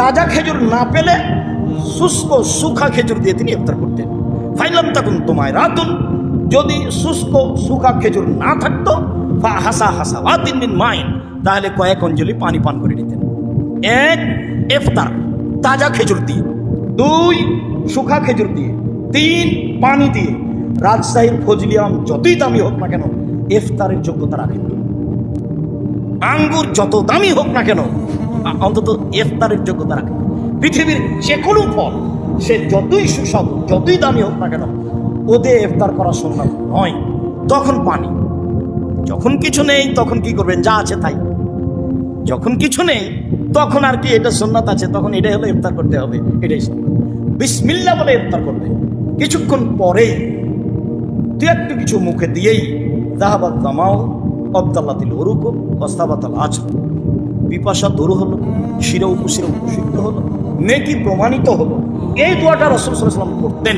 তাজা খেজুর না পেলে শুষ্ক সুখা খেজুর দিয়ে তিনি ইফতার করতেন। ফাইলাম তখন তোমায় রাতুন, যদি শুষ্ক সুখা খেজুর না থাকতো, ফা হাসা হাসা বা তিন দিন মাইন, তাহলে কয়েক অঞ্জলি পানি পান করে নিতেন। এক, ইফতার, তাজা খেজুর দিয়ে। দুই শুখা খেজুর দিয়ে। তিন, পানি দিয়ে। রাজশাহীর ফজলি আম যতই দামি হোক না কেন, ইফতারের যোগ্যতা রাখেন আঙ্গুর যত দামি হোক না কেন অন্তত ইফতারের যোগ্যতা রাখে। পৃথিবীর যে কোনো ফল, সে যতই সুস্বাদু, যতই দামি হোক না কেন, ওদের ইফতার করা সম্ভব নয় তখন পানি। যখন কিছু নেই, তখন কি করবেন? যা আছে তাই। যখন কিছু নেই, তখন আর কি এটা সুন্নাত আছে, তখন এটাই হলো ইফতার করতে হবে, এটাই সুন্নাত। বিসমিল্লা বলে ইফতার করবে। কিছুক্ষণ পরে দু একটু কিছু মুখে দিয়েই দাহাবাদ দামাও অবদাল্লাতিল ওরুক অস্তাবাতাল আজ বিপাশা দূর হলো শির উপশির উপসিদ্ধ হলো, নেকি প্রমাণিত হলো। এই দোয়াটা রসুল সাল্লাম করতেন।